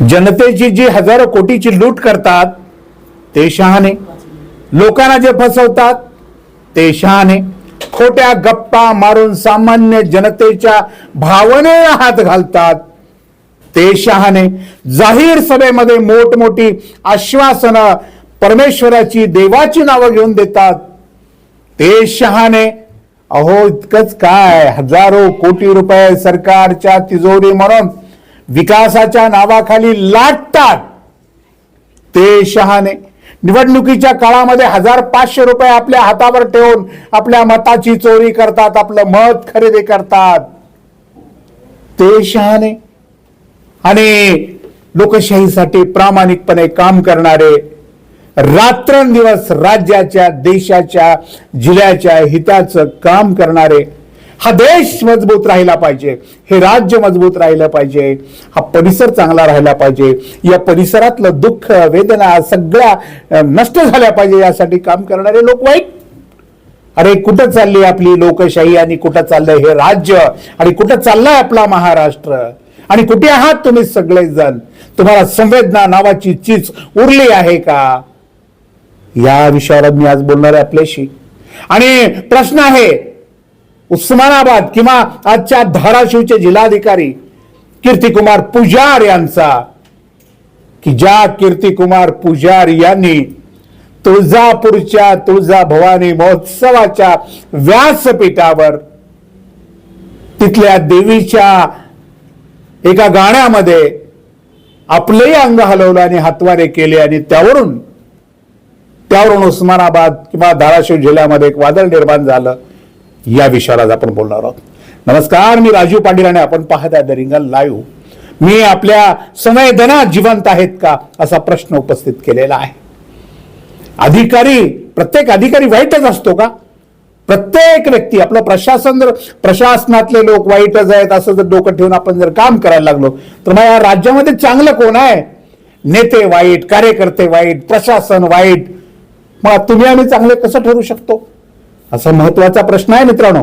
जनतेची जी हजारो कोटीची लूट करतात ते शहाणे. लोकांना जे फसवतात ते शहाणे. खोट्या गप्पा मारून सामान्य जनतेच्या भावनेला हात घालतात ते शहाणे. जाहीर सभेमध्ये मोठमोठी आश्वासनं परमेश्वराची देवाची नावं घेऊन देतात ते शहाणे. अहो इतकंच काय हजारो कोटी रुपये सरकारच्या तिजोरी म्हणून विकासाच्या नावाखाली लाटतात. ते शहाणे. निवडणुकीच्या काळामध्ये हजार पाचशे रुपये आपल्या हातावर ठेवून आपल्या मताची चोरी करतात आपलं मत खरेदी करतात. ते शहाणे. आणि लोकशाहीसाठी प्रामाणिकपणे काम करणारे रात्रंदिवस राज्याच्या देशाच्या जिल्ह्याच्या हिताचं काम करणारे हा देश मजबूत राहिला पाहिजे हे राज्य मजबूत राहिलं पाहिजे हा परिसर चांगला राहिला पाहिजे या परिसरातलं दुःख वेदना सगळ्या नष्ट झाल्या पाहिजे यासाठी काम करणारे लोक वाईट. अरे कुठं चालली आपली लोकशाही आणि कुठं चाललंय हे राज्य? आणि कुठं चाललाय आपला महाराष्ट्र? आणि कुठे आहात तुम्ही सगळेजण? तुम्हाला संवेदना नावाची चीज उरली आहे का? या विषयावर मी आज बोलणार आहे आपल्याशी. आणि प्रश्न आहे उस्मानाबाद किंवा आजच्या धाराशिवचे जिल्हाधिकारी कीर्तिकुमार पुजार यांचा की ज्या कीर्तिकुमार पुजार यांनी तुळजापूरच्या तुळजा भवानी महोत्सवाच्या व्यासपीठावर तिथल्या देवीच्या एका गाण्यामध्ये आपलेही अंग हलवलं आणि हातवारे केले आणि त्यावरून त्यावरून उस्मानाबाद किंवा धाराशिव जिल्ह्यामध्ये एक वादळ निर्माण झालं. या विषयावर आज आपण बोलणार आहोत. नमस्कार मी राजीव पाटील आणि आपण पाहत आहे द रिंगल लाईव्ह. मी आपल्या संवेदना जिवंत आहेत का असा प्रश्न उपस्थित केलेला आहे. अधिकारी प्रत्येक अधिकारी वाईटच असतो का? प्रत्येक व्यक्ती आपलं प्रशासन जर प्रशासनातले लोक वाईटच आहेत असं जर डोकं ठेवून आपण जर काम करायला लागलो तर मग या राज्यामध्ये चांगलं कोण आहे? नेते वाईट कार्यकर्ते वाईट प्रशासन वाईट. मग तुम्ही आम्ही चांगले कसं ठरू शकतो? असा महत्त्वाचा प्रश्न आहे मित्रांनो.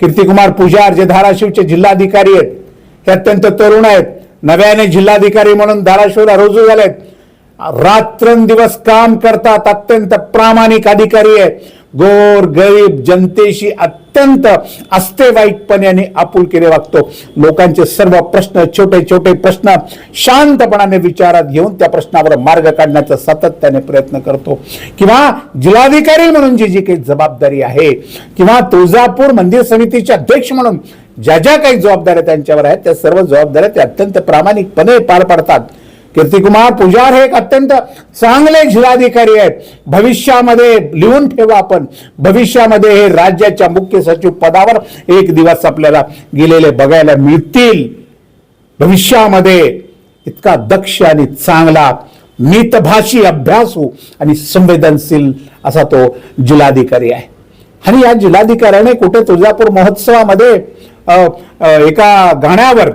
कीर्तिकुमार पुजार जे धाराशिवचे जिल्हाधिकारी आहेत हे अत्यंत तरुण आहेत. नव्याने जिल्हाधिकारी म्हणून धाराशिवला रुजू झालेत. रात्रंदिवस काम करतात अत्यंत प्रामाणिक अधिकारी आहेत. गोर गरीब जनतेशी अत्यंत अस्तेवाईकपणे आणि आपुलकीने वागतो. लोकांचे सर्व प्रश्न छोटे छोटे प्रश्न शांतपणाने विचारात घेऊन त्या प्रश्नावर मार्ग काढण्याचा सातत्याने प्रयत्न करतो. किंवा जिल्हाधिकारी म्हणून जी जी काही जबाबदारी आहे किंवा तुळजापूर मंदिर समितीचे अध्यक्ष म्हणून ज्या ज्या काही जबाबदाऱ्या त्यांच्यावर आहेत त्या सर्व जबाबदाऱ्या ते अत्यंत प्रामाणिकपणे पार पाडतात. कीर्तिकुमार पुजार हे एक अत्यंत चांगले जिल्हाधिकारी आहेत. भविष्यामध्ये लिहून ठेवा आपण. भविष्यामध्ये हे राज्याच्या मुख्य सचिव पदावर एक दिवस आपल्याला गेलेले बघायला मिळतील. भविष्यामध्ये इतका दक्ष आणि चांगला मितभाषी अभ्यासू आणि संवेदनशील असा तो जिल्हाधिकारी आहे. आणि या जिल्हाधिकाऱ्याने कुठे तुळजापूर महोत्सवामध्ये एका गाण्यावर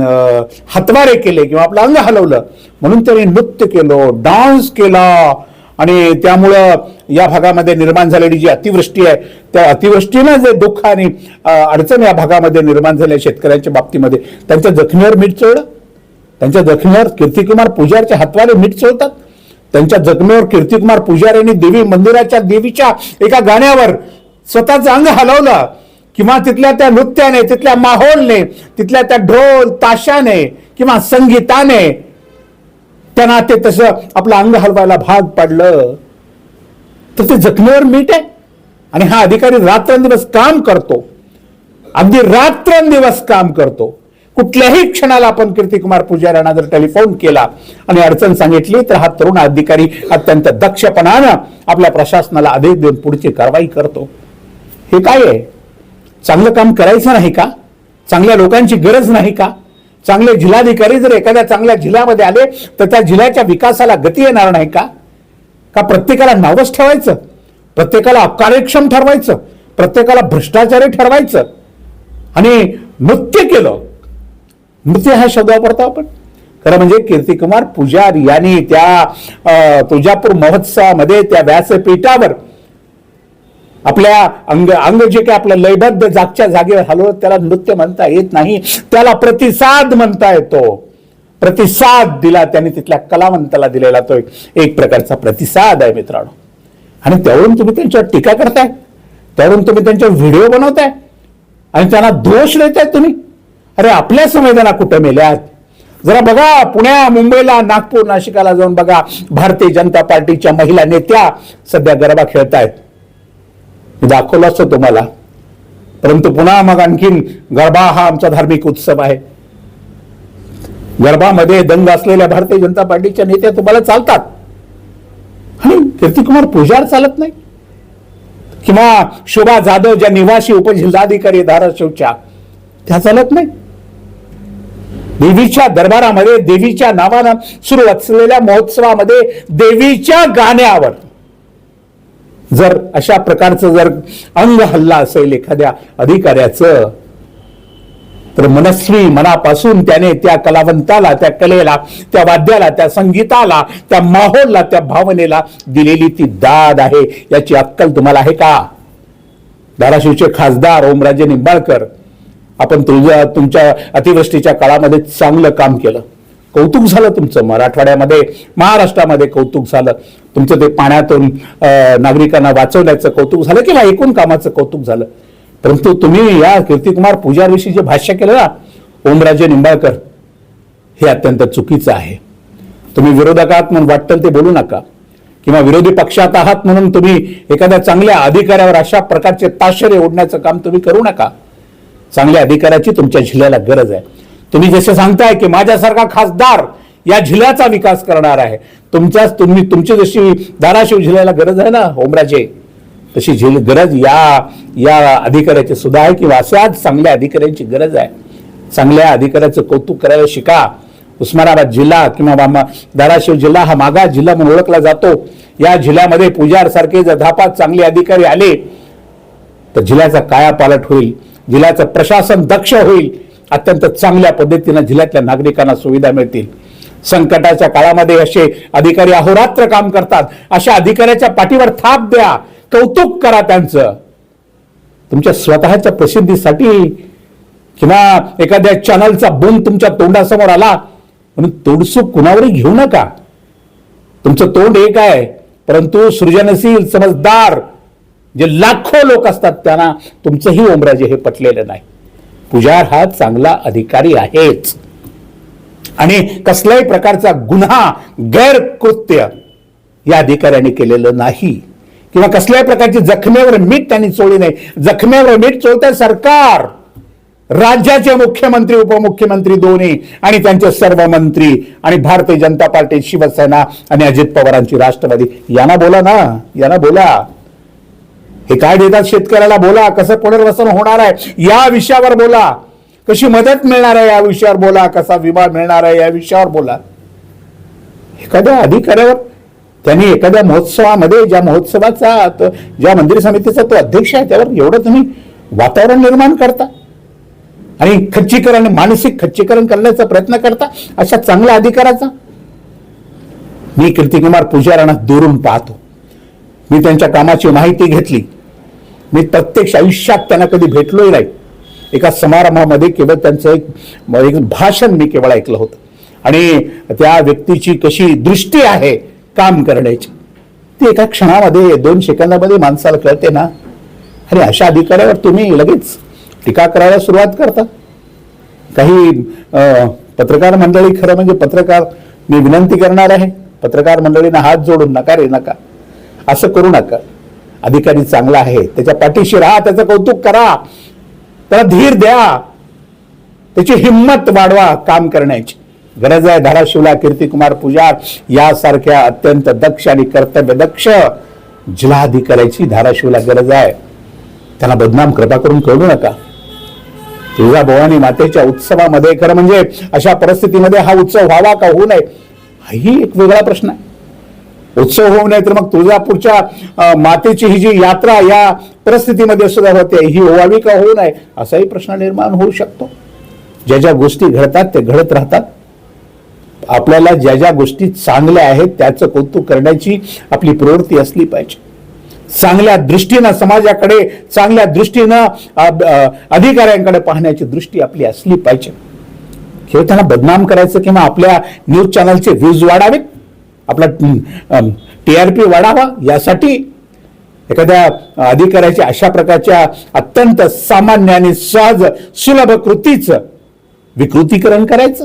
हातवारे केले किंवा आपलं अंग हलवलं. म्हणून त्यांनी नृत्य केलं डान्स केला. आणि त्यामुळं या भागामध्ये निर्माण झालेली जी अतिवृष्टी आहे त्या अतिवृष्टीनं जे दुःख आणि अडचण या भागामध्ये निर्माण झाल्या शेतकऱ्यांच्या बाबतीमध्ये त्यांच्या जखमीवर मीठ चढलं त्यांच्या जखमीवर कीर्तिकुमार पुजारच्या हातवारे मीठ चढतात त्यांच्या जखमीवर कीर्तिकुमार पुजारी यांनी देवी मंदिराच्या देवीच्या एका गाण्यावर स्वतःचं अंग हलवलं. किंवा तिथल्या त्या नृत्याने तिथल्या माहोलने तिथल्या त्या ढोल ताशाने किंवा संगीताने त्यांना ते तसं आपलं अंग हलवायला भाग पाडलं तर ते जखमीवर मीठ आहे. आणि हा अधिकारी रात्रंदिवस काम करतो. अगदी रात्रंदिवस काम करतो. कुठल्याही क्षणाला आपण कीर्तिकुमार पुजारी यांना जर टेलिफोन केला आणि अडचण सांगितली तर हा तरुण अधिकारी अत्यंत दक्षपणानं आपल्या प्रशासनाला आदेश देऊन पुढची कारवाई करतो. हे काय आहे? चांगलं काम करायचं नाही का? चांगल्या लोकांची गरज नाही का? चांगले जिल्हाधिकारी जर एखाद्या चांगल्या जिल्ह्यामध्ये आले तर त्या जिल्ह्याच्या विकासाला गती येणार नाही का? का प्रत्येकाला नावच ठेवायचं? प्रत्येकाला अकार्यक्षम ठरवायचं? प्रत्येकाला भ्रष्टाचारी ठरवायचं? आणि नृत्य केलं. नृत्य हा शब्द वापरतो आपण. खरं म्हणजे कीर्तिकुमार पुजार यांनी त्या तुळजापूर महोत्सवामध्ये त्या व्यासपीठावर आपल्या अंग अंग जे काही आपलं लयबद्ध जागच्या जागेवर हलवत त्याला नृत्य म्हणता येत नाही. त्याला प्रतिसाद म्हणता येतो. प्रतिसाद दिला त्यांनी तिथल्या कलावंताला दिलेला तो एक प्रकारचा प्रतिसाद आहे मित्रांनो. आणि त्यावरून तुम्ही त्यांच्यावर टीका करताय. त्यावरून तुम्ही त्यांच्या व्हिडिओ बनवताय. आणि त्यांना दोष देताय तुम्ही. अरे आपल्या संवेदना कुठं मेल्यात? जरा बघा पुण्या मुंबईला नागपूर नाशिकाला जाऊन बघा. भारतीय जनता पार्टीच्या महिला नेत्या सध्या गरबा खेळतायत. मी दाखवलं असतं तुम्हाला. परंतु पुन्हा मग आणखीन गरबा हा आमचा धार्मिक उत्सव आहे. गरबामध्ये दंग असलेल्या भारतीय जनता पार्टीच्या नेत्या तुम्हाला चालतात. आणि कीर्तिकुमार पुजार चालत नाही. किंवा शोभा जाधव ज्या निवासी उपजिल्हाधिकारी धाराशिवच्या त्या चालत नाही. देवीच्या दरबारामध्ये देवीच्या नावानं सुरू असलेल्या महोत्सवामध्ये देवीच्या गाण्यावर जर अशा प्रकारचं जर अंग हल्ला असेल एखाद्या अधिकाऱ्याचं तर मनस्वी मनापासून त्याने त्या कलावंताला त्या कलेला त्या वाद्याला त्या संगीताला त्या माहोलला त्या भावनेला दिलेली ती दाद आहे. याची अक्कल तुम्हाला आहे का? धाराशिवचे खासदार ओमराजे निंबाळकर आपण तुझ्या तुमच्या अतिवृष्टीच्या काळामध्ये चांगलं काम केलं. कौतुक झालं तुमचं? मराठवाड्यामध्ये महाराष्ट्रामध्ये कौतुक झालं? तुमचं ते पाण्यातून नागरिकांना वाचवण्याचं कौतुक झालं किंवा एकूण कामाचं कौतुक झालं? परंतु तुम्ही या कीर्तिकुमार पुजारविषयी जे भाष्य केलं ना ओमराजे निंबाळकर हे अत्यंत चुकीचं आहे. तुम्ही विरोधकात म्हणून वाटतं ते बोलू नका. किंवा विरोधी पक्षात आहात म्हणून तुम्ही एखाद्या चांगल्या अधिकाऱ्यावर अशा प्रकारचे ताशेरे ओढण्याचं काम तुम्ही करू नका. चांगल्या अधिकाऱ्याची तुमच्या जिल्ह्याला गरज आहे. तुम्ही जसे सांगताय की माझ्यासारखा खासदार या जिल्ह्याचा विकास करणार आहे. तुमच्या तुम्ही तुमची जशी धाराशिव जिल्ह्याला गरज आहे ना ओमराजे तशी झिल गरज या या अधिकाऱ्याची सुद्धा आहे किंवा अशाच चांगल्या अधिकाऱ्यांची गरज आहे. चांगल्या अधिकाऱ्याचं कौतुक करायला शिका. उस्मानाबाद जिल्हा किंवा बामा- धाराशिव जिल्हा हा मागा जिल्हा म्हणून ओळखला जातो. या जिल्ह्यामध्ये पुजार सारखे जर धापात चांगले अधिकारी आले तर जिल्ह्याचा कायापालट होईल. जिल्ह्याचं प्रशासन दक्ष होईल. अत्यंत चांगल्या पद्धतीनं जिल्ह्यातल्या नागरिकांना सुविधा मिळतील. संकटाच्या काळामध्ये असे अधिकारी अहोरात्र काम करतात. अशा अधिकाऱ्याच्या पाठीवर थाप द्या कौतुक करा त्यांचं. तुमच्या स्वतःच्या प्रसिद्धीसाठी किंवा एखाद्या चॅनलचा बोन तुमच्या तोंडासमोर आला म्हणून तोडसूक कुणावरही घेऊ नका. तुमचं तोंड एक आहे परंतु सृजनशील समजदार जे लाखो लोक असतात त्यांना तुमचंही ओमराजे हे पटलेलं नाही. पुजार हा चांगला अधिकारी आहेच. आणि कसल्याही प्रकारचा गुन्हा गैरकृत्य या अधिकाऱ्याने केलेलं नाही. किंवा कसल्याही प्रकारची जखमेवर मीठ त्यांनी चोळी नाही. जखमेवर मीठ चोळतं सरकार. राज्याचे मुख्यमंत्री उपमुख्यमंत्री दोन्ही आणि त्यांचे सर्व मंत्री आणि भारतीय जनता पार्टी शिवसेना आणि अजित पवारांची राष्ट्रवादी. यांना बोला ना यांना बोला. हे काय देतात शेतकऱ्याला? बोला कसं पुनर्वसन होणार आहे? या विषयावर बोला. कशी मदत मिळणार आहे या विषयावर बोला कसा विमा मिळणार आहे या विषयावर बोला. एखाद्या अधिकाऱ्यावर त्यांनी एखाद्या महोत्सवामध्ये ज्या महोत्सवाचा ज्या मंदिर समितीचा तो अध्यक्ष आहे त्यावर एवढं तुम्ही वातावरण निर्माण करता. आणि खच्चीकरण मानसिक खच्चीकरण करण्याचा प्रयत्न करता अशा चांगल्या अधिकाराचा. मी कीर्तिकुमार पुजारांना दुरून पाहतो. मी त्यांच्या कामाची माहिती घेतली. मी प्रत्यक्ष आयुष्यात त्यांना कधी भेटलोही नाही. एका समारंभामध्ये केवळ त्यांचं एक एक भाषण मी केवळ ऐकलं होतं. आणि त्या व्यक्तीची कशी दृष्टी आहे काम करण्याची ती एका क्षणामध्ये दोन सेकंदामध्ये माणसाला कळते ना. आणि अशा अधिकाऱ्यावर तुम्ही लगेच टीका करायला सुरुवात करता. काही पत्रकार मंडळी खरं म्हणजे पत्रकार मी विनंती करणार आहे पत्रकार मंडळींना हात जोडून नका रे नका. असं करू नका. अधिकारी चांगला आहे त्याच्या पाठीशी राहा त्याचं कौतुक करा. त्याला धीर द्या. त्याची हिंमत वाढवा काम करण्याची. गरज आहे धाराशिवला कीर्तिकुमार पुजार यासारख्या अत्यंत दक्ष आणि कर्तव्यदक्ष जिल्हाधिकाऱ्याची धाराशिवला गरज आहे. त्यांना बदनाम कृपा करून कळू नका. तुळजा भवानी मातेच्या उत्सवामध्ये खरं म्हणजे अशा परिस्थितीमध्ये हा उत्सव व्हावा का होऊ नये हाही एक वेगळा प्रश्न आहे. उत्सव होऊ नये तर मग तुळजापूरच्या मातेची ही जी यात्रा या परिस्थितीमध्ये सुद्धा होते ही होवावी का होऊ नये असाही प्रश्न निर्माण होऊ शकतो. ज्या ज्या गोष्टी घडतात ते घडत राहतात. आपल्याला ज्या ज्या गोष्टी चांगल्या आहेत त्याचं कौतुक करण्याची आपली प्रवृत्ती असली पाहिजे. चांगल्या दृष्टीनं समाजाकडे चांगल्या दृष्टीनं अधिकाऱ्यांकडे पाहण्याची दृष्टी आपली असली पाहिजे. खेळताना बदनाम करायचं किंवा आपल्या न्यूज चॅनलचे व्ह्यूज वाढावेत आपला टी आर पी वाढावा यासाठी एखाद्या अधिकाऱ्याच्या अशा प्रकारच्या अत्यंत सामान्य आणि सहज सुलभ कृतीचं विकृतीकरण करायचं.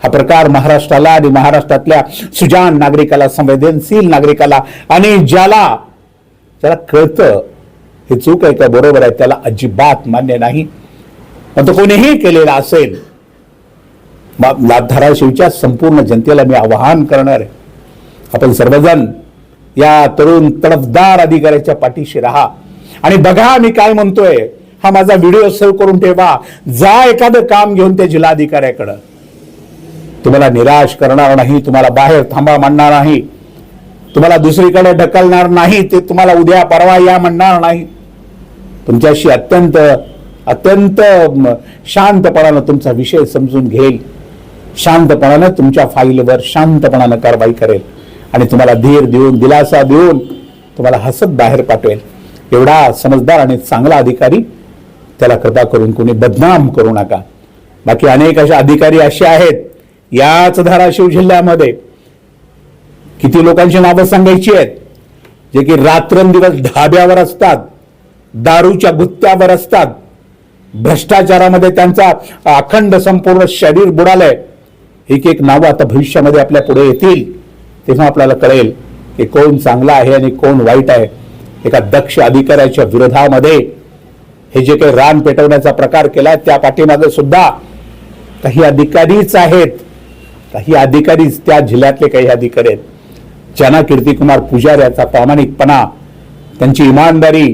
हा प्रकार महाराष्ट्राला आणि महाराष्ट्रातल्या सुजान नागरिकाला संवेदनशील नागरिकाला आणि ज्याला ज्याला कळतं हे चूक आहे का? बरोबर आहे त्याला अजिबात मान्य नाही. पण तो कोणीही केलेला असेल धाराशिवच्या संपूर्ण जनतेला मी आवाहन करणार आहे. आपण सर्वजण या तरुण तडफदार अधिकाऱ्याच्या पाठीशी राहा. आणि बघा मी काय म्हणतोय. हा माझा व्हिडिओ सेव्ह करून ठेवा. जा एखादं काम घेऊन त्या जिल्हाधिकाऱ्याकडं. तुम्हाला निराश करणार नाही तुम्हाला बाहेर थांबा म्हणणार नाही. तुम्हाला दुसरीकडे ढकलणार नाही ते तुम्हाला उद्या परवा या म्हणणार नाही. तुमच्याशी अत्यंत अत्यंत शांतपणानं तुमचा विषय समजून घेईल. शांतपणानं तुमच्या फाईलवर शांतपणानं कारवाई करेल. आणि तुम्हाला धीर देऊन दिलासा देऊन तुम्हाला हसत बाहेर पाठवेल. एवढा समजदार आणि चांगला अधिकारी त्याला कृपा करून कोणी बदनाम करू नका. बाकी अनेक असे अधिकारी असे आहेत याच धाराशिव जिल्ह्यामध्ये. किती लोकांची नावं सांगायची आहेत जे की रात्रंदिवस ढाब्यावर असतात दारूच्या गुत्त्यावर असतात. भ्रष्टाचारामध्ये त्यांचा अखंड संपूर्ण शरीर बुडालंय. एक एक नावं आता भविष्यामध्ये आपल्या पुढे येतील तेव्हा आपल्याला कळेल की कोण चांगला आहे आणि कोण वाईट आहे. एका दक्ष अधिकाऱ्याच्या विरोधामध्ये हे जे काही रान पेटवण्याचा प्रकार केला त्या पाठीमागे सुद्धा काही अधिकारीच आहेत. काही अधिकारीच त्या जिल्ह्यातले काही अधिकारी आहेत. ज्यांना कीर्तिकुमार पुजार याचा प्रामाणिकपणा त्यांची इमानदारी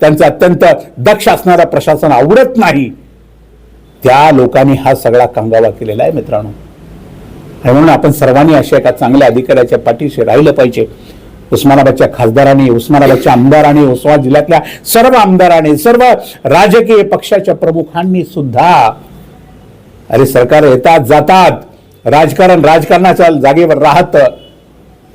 त्यांचं अत्यंत दक्ष असणारा प्रशासन आवडत नाही त्या लोकांनी हा सगळा कांगावा केलेला आहे मित्रांनो. आणि म्हणून आपण सर्वांनी अशा एका चांगल्या अधिकाऱ्याच्या पाठीशी राहिलं पाहिजे. उस्मानाबादच्या खासदारांनी उस्मानाबादच्या आमदारांनी उस्मान जिल्ह्यातल्या सर्व आमदारांनी सर्व राजकीय पक्षाच्या प्रमुखांनी सुद्धा अरे सरकार येतात जातात. राजकारण राजकारणाच्या जागेवर राहतं.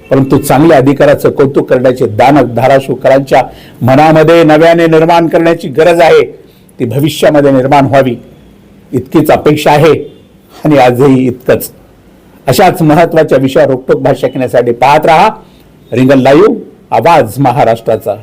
परंतु चांगल्या अधिकाराचं कौतुक करण्याचे दानक धाराशिवकरांच्या मनामध्ये नव्याने निर्माण करण्याची गरज आहे. ती भविष्यामध्ये निर्माण व्हावी. इतकीच अपेक्षा आहे आणि आजही इतकंच. अशाच महत्त्वाच्या विषयावर रोखोक भाष्य घेण्यासाठी पाहत राहा. रिंगल लाईव्ह आवाज महाराष्ट्राचा.